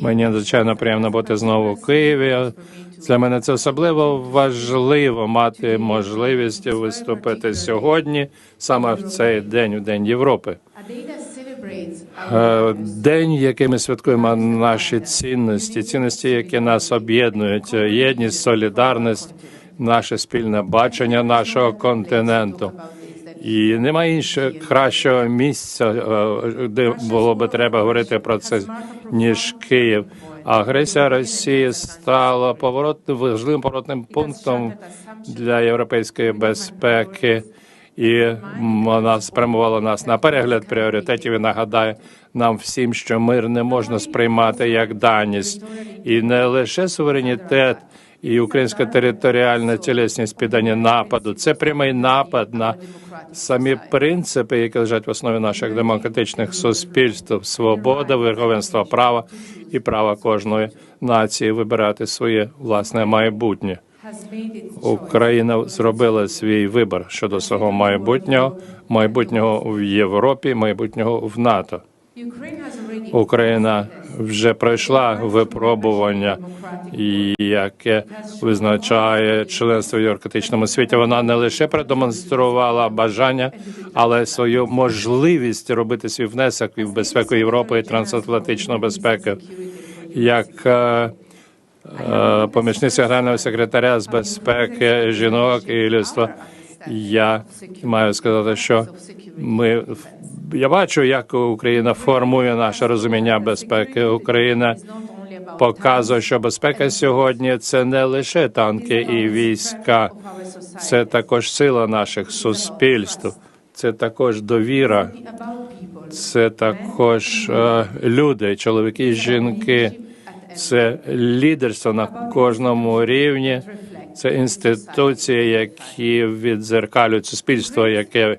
Мені надзвичайно приємно бути знову в Києві. Для мене це особливо важливо мати можливість виступити сьогодні, саме в цей день, в День Європи. Е, День, який ми святкуємо наші цінності, цінності, які нас об'єднують, єдність, солідарність, наше спільне бачення нашого континенту. І немає іншого кращого місця, е, де було би треба говорити про це, ніж Київ. Агресія Росії стала поворотним важливим поворотним пунктом для європейської безпеки, і вона спрямувала нас на перегляд пріоритетів. І нагадає нам всім, що мир не можна сприймати як даність, і не лише суверенітет і українська територіальна цілісність підання нападу. Це прямий напад на самі принципи, які лежать в основі наших демократичних суспільств: свобода, верховенство права і права кожної нації вибирати своє власне майбутнє. Україна зробила свій вибір щодо свого майбутнього, майбутнього в Європі, майбутнього в НАТО. Україна вже пройшла випробування, яке визначає членство в європейському світі. Вона не лише продемонструвала бажання, але свою можливість робити свій внесок в безпеку Європи і трансатлантичну безпеку. Як е, е, помічниця генерального секретаря з безпеки жінок і людства, я маю сказати, що ми я бачу, як Україна формує наше розуміння безпеки. Україна показує, що безпека сьогодні це не лише танки і війська, це також сила наших суспільств, це також довіра, це також е, люди, чоловіки, жінки, це лідерство на кожному рівні. Це інституції, які відзеркалюють суспільство, яке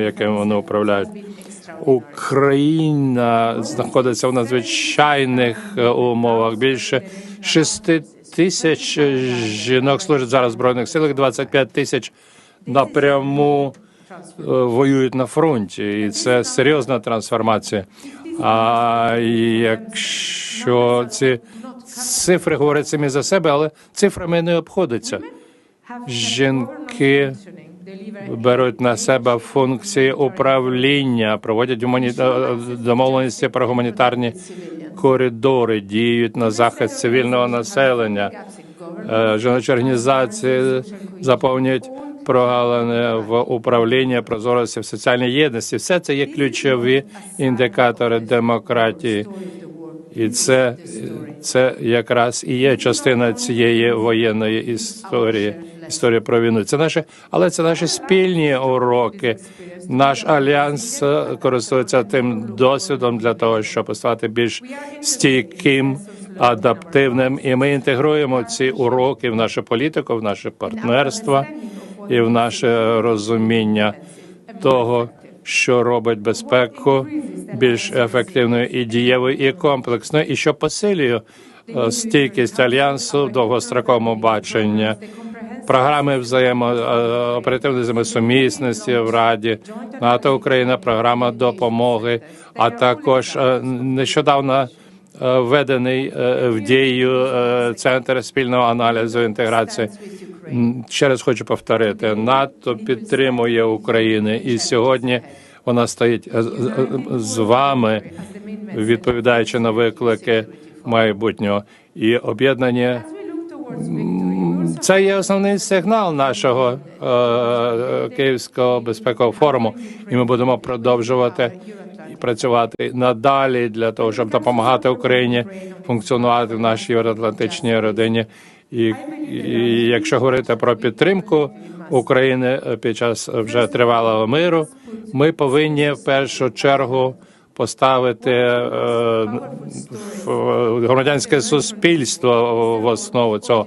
яким вони управляють. Україна знаходиться в надзвичайних е, умовах. Більше шести тисяч жінок служать зараз в збройних силах, 25 тисяч напряму е, воюють на фронті, і це серйозна трансформація. А якщо ці цифри говорять самі за себе, але цифрами не обходиться. Жінки беруть на себе функції управління, проводять гумані... домовленості про гуманітарні коридори, діють на захист цивільного населення. Е, Жіночі організації заповнюють прогалини в управлінні прозорості в соціальній єдності. Все це є ключові індикатори демократії. І це, це якраз і є частина цієї воєнної історії. Історія про війну. Це наше, але це наші спільні уроки. Наш альянс е, користується тим досвідом для того, щоб стати більш стійким, адаптивним. І ми інтегруємо ці уроки в нашу політику, в наше партнерство і в наше розуміння того, що робить безпеку більш ефективною і дієвою і комплексною, і що посилює е, стійкість альянсу в довгостроковому баченні. Програми взаємо е, оперативної взаємосумісності в Раді НАТО Україна, програма допомоги, а також е, нещодавно е, введений в дію центр спільного аналізу інтеграції. Ще раз хочу повторити: НАТО підтримує Україну, і сьогодні вона стоїть з вами, відповідаючи на виклики майбутнього і об'єднання. Це є основний сигнал нашого е, Київського безпекового форуму, і ми будемо продовжувати працювати надалі для того, щоб допомагати Україні функціонувати в нашій євроатлантичній родині. І, і якщо говорити про підтримку України під час вже тривалого миру, ми повинні в першу чергу поставити е, громадянське суспільство в основу цього.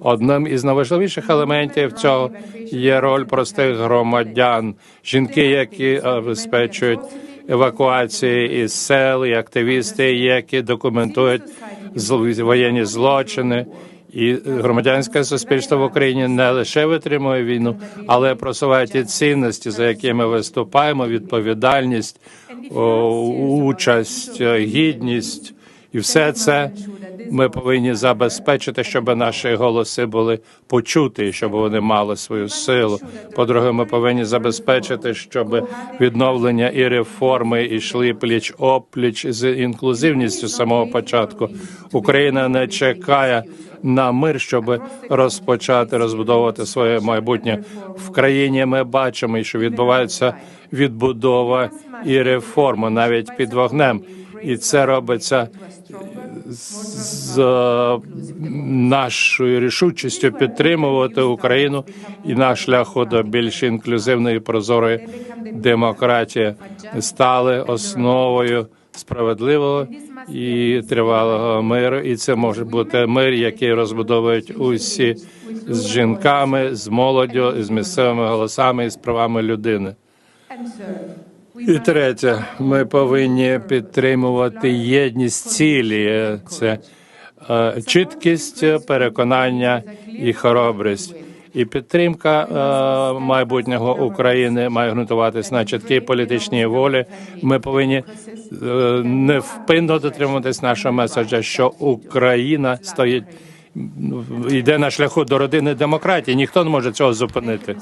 Одним із найважливіших елементів цього є роль простих громадян, жінки, які забезпечують евакуації із сел, і активісти, які документують воєнні злочини. І громадянське суспільство в Україні не лише витримує війну, але просуває ті цінності, за якими виступаємо: відповідальність, участь, е, гідність І все це ми повинні забезпечити, щоб наші голоси були почуті, щоб вони мали свою силу. По-друге, ми повинні забезпечити, щоб відновлення і реформи йшли пліч опліч з інклюзивністю з самого початку. Україна не чекає на мир, щоб розпочати розбудовувати своє майбутнє в країні. Ми бачимо, що відбувається відбудова і реформа навіть під вогнем, і це робиться з е, нашою рішучістю підтримувати Україну і на шляху до більш інклюзивної прозорої демократії стали основою справедливого і тривалого миру. І це може бути мир, який розбудовують усі з жінками, з молоддю, з місцевими голосами і з правами людини. І третє, ми повинні підтримувати єдність цілі. Це е, чіткість, переконання і хоробрість. І підтримка е, майбутнього України має ґрунтуватись на чіткій політичній волі. Ми повинні е, невпинно дотримуватись нашого меседжа, що Україна стоїть йде на шляху до родини демократії. Ніхто не може цього зупинити.